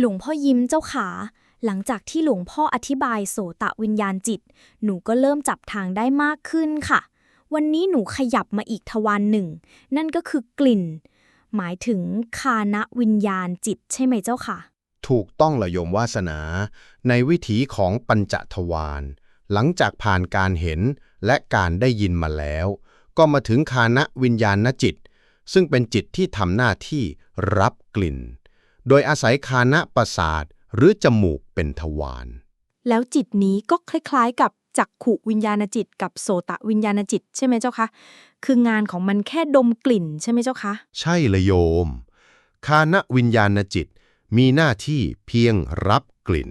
หลวงพ่อยิ้มเจ้าขา หลังจากที่หลวงพ่ออธิบายโสตะวิญญาณจิต หนูก็เริ่มจับทางได้มากขึ้นค่ะ วันนี้หนูขยับมาอีกทวารหนึ่ง นั่นก็คือกลิ่น หมายถึงคานะวิญญาณจิตใช่ไหมเจ้าค่ะ ถูกต้องละโยมวาสนา ในวิถีของปัญจทวารหลังจากผ่านการเห็นและการได้ยินมาแล้ว ก็มาถึงคานะวิญญาณจิต ซึ่งเป็นจิตที่ทำหน้าที่รับกลิ่น โดยอาศัยคานะประสาทหรือจมูกเป็นทวาร แล้วจิตนี้ก็คล้ายๆ กับจักขุวิญญาณจิต กับโสตะวิญญาณจิต ใช่ไหมเจ้าคะ คืองานของมันแค่ดมกลิ่นใช่ไหมเจ้าคะ ใช่เลยโยม คานะวิญญาณจิต มีหน้าที่เพียงรับกลิ่น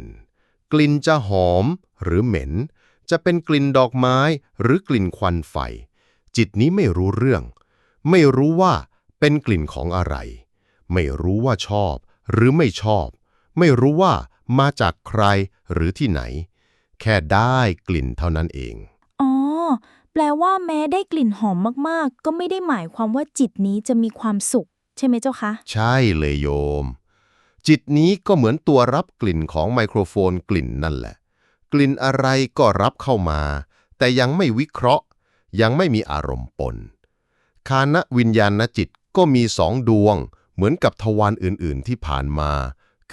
กลิ่นจะหอมหรือเหม็น จะเป็นกลิ่นดอกไม้หรือกลิ่นควันไฟ จิตนี้ไม่รู้เรื่อง ไม่รู้ว่าเป็นกลิ่นของอะไร ไม่รู้ว่าชอบ หรือไม่ชอบ ไม่รู้ว่ามาจากใครหรือที่ไหน แค่ได้กลิ่นเท่านั้นเอง อ๋อ แปลว่าแม้ได้กลิ่นหอมมากๆ ก็ไม่ได้หมายความว่าจิตนี้จะมีความสุข ใช่ไหมเจ้าคะ ใช่เลยโยม จิตนี้ก็เหมือนตัวรับกลิ่นของไมโครโฟนกลิ่นนั่นแหละ กลิ่นอะไรก็รับเข้ามา แต่ยังไม่วิเคราะห์ ยังไม่มีอารมณ์ปนคานะวิญญาณจิตก็มีสองดวง เหมือนกับทวารอื่น ๆ ที่ผ่านมา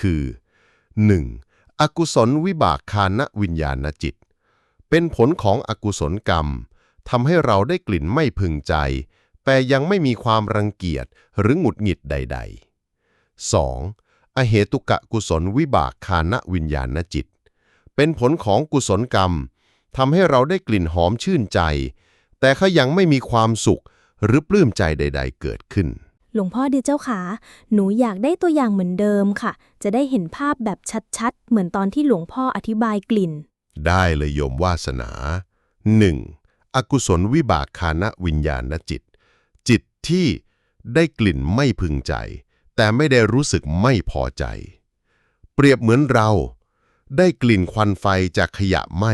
คือ 1. อกุศลวิบากคานะวิญญาณจิต เป็นผลของอกุศลกรรมทำให้เราได้กลิ่นไม่พึงใจ แต่ยังไม่มีความรังเกียจหรือหงุดหงิดใด ๆ 2. อเหตุกะกุศลวิบากคานะวิญญาณจิต เป็นผลของกุศลกรรมทำให้เราได้กลิ่นหอมชื่นใจ แต่เขายังไม่มีความสุขหรือปลื้มใจใด ๆ เกิดขึ้น หลวงพ่อดีเจ้าขา หนูอยากได้ตัวอย่างเหมือนเดิมค่ะ จะได้เห็นภาพแบบชัดๆ เหมือนตอนที่หลวงพ่ออธิบายกลิ่น ได้เลยโยมวาสนา 1. อกุศลวิบากคานะวิญญาณจิต จิตที่ได้กลิ่นไม่พึงใจ แต่ไม่ได้รู้สึกไม่พอใจ เปรียบเหมือนเรา ได้กลิ่นควันไฟจากขยะไหม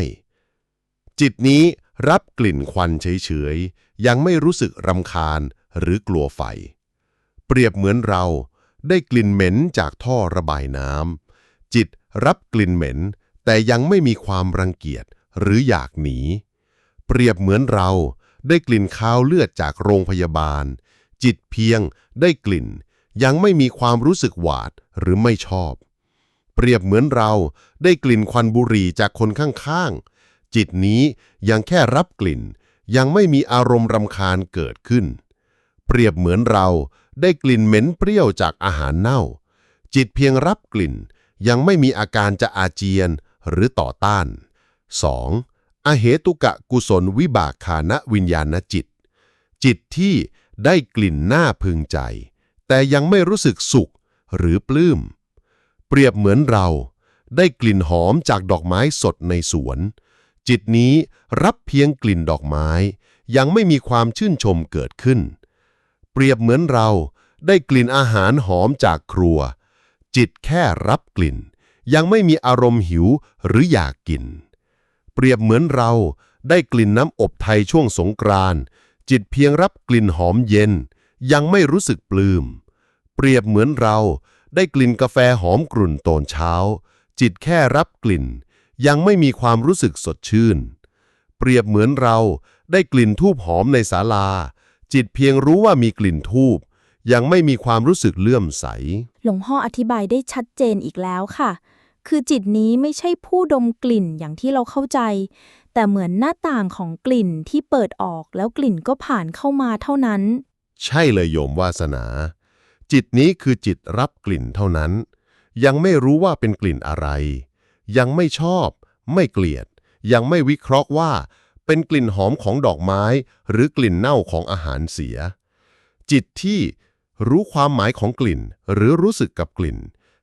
จิตนี้รับกลิ่นควันเฉยๆ ยังไม่รู้สึกรำคาญหรือกลัวไฟ เปรียบเหมือนเราได้กลิ่นเหม็นจากท่อระบายน้ำจิตรับกลิ่นเหม็น แต่ยังไม่มีความรังเกียจหรืออยากหนี เปรียบเหมือนเราได้กลิ่นคาวเลือดจากโรงพยาบาล จิตเพียงได้กลิ่น ยังไม่มีความรู้สึกหวาดหรือไม่ชอบ เปรียบเหมือนเราได้กลิ่นควันบุหรี่จากคนข้างๆ จิตนี้ยังแค่รับกลิ่น ยังไม่มีอารมณ์รำคาญเกิดขึ้น เปรียบเหมือนเรา ได้กลิ่นเหม็นเปรี้ยวจากอาหารเน่า จิตเพียงรับกลิ่น ยังไม่มีอาการจะอาเจียนหรือต่อต้าน 2. อเหตุกะกุศลวิบากขานะวิญญาณจิต จิตที่ได้กลิ่นน่าพึงใจ แต่ยังไม่รู้สึกสุขหรือปลื้ม เปรียบเหมือนเราได้กลิ่นหอมจากดอกไม้สดในสวน จิตนี้รับเพียงกลิ่นดอกไม้ ยังไม่มีความชื่นชมเกิดขึ้น เปรียบเหมือนเรา ได้กลิ่นอาหารหอมจากครัว จิตแค่รับกลิ่น ยังไม่มีอารมณ์หิวหรืออยากกิน เปรียบเหมือนเราได้กลิ่นน้ำอบไทยช่วงสงกรานต์จิตเพียงรับกลิ่นหอมเย็น ยังไม่รู้สึกปลื้มเปรียบเหมือนเราได้กลิ่นกาแฟหอมกรุ่นตอนเช้า จิตแค่รับกลิ่น ยังไม่มีความรู้สึกสดชื่น เปรียบเหมือนเราได้กลิ่นทูบหอมในศาลา จิตเพียงรู้ว่ามีกลิ่นทูบยังไม่มีความรู้สึกเลื่อมใส หลวงพ่ออธิบายได้ชัดเจนอีกแล้วค่ะ คือจิตนี้ไม่ใช่ผู้ดมกลิ่นอย่างที่เราเข้าใจ แต่เหมือนหน้าต่างของกลิ่นที่เปิดออกแล้วกลิ่นก็ผ่านเข้ามาเท่านั้น ใช่เลยโยมวาสนา จิตนี้คือจิตรับกลิ่นเท่านั้น ยังไม่รู้ว่าเป็นกลิ่นอะไร ยังไม่ชอบ ไม่เกลียด ยังไม่วิเคราะห์ว่า เป็นกลิ่นหอมของดอกไม้ หรือกลิ่นเน่าของอาหารเสีย จิตที่รู้ความหมายของกลิ่น หรือรู้สึกกับกลิ่น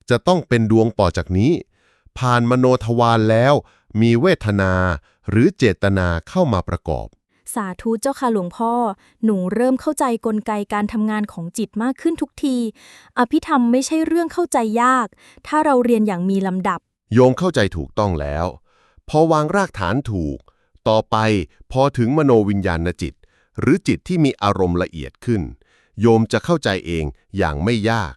จะต้องเป็นดวงต่อจากนี้ ผ่านมโนทวารแล้ว มีเวทนา หรือเจตนาเข้ามาประกอบ สาธุเจ้าค่ะหลวงพ่อ หนูเริ่มเข้าใจกลไกการทำงานของจิตมากขึ้นทุกที อภิธรรมไม่ใช่เรื่องเข้าใจยาก ถ้าเราเรียนอย่างมีลำดับ โยมเข้าใจถูกต้องแล้ว พอวางรากฐานถูก ต่อไปพอถึงมโนวิญญาณจิต หรือจิตที่มีอารมณ์ละเอียดขึ้น โยมจะเข้าใจเองอย่างไม่ยาก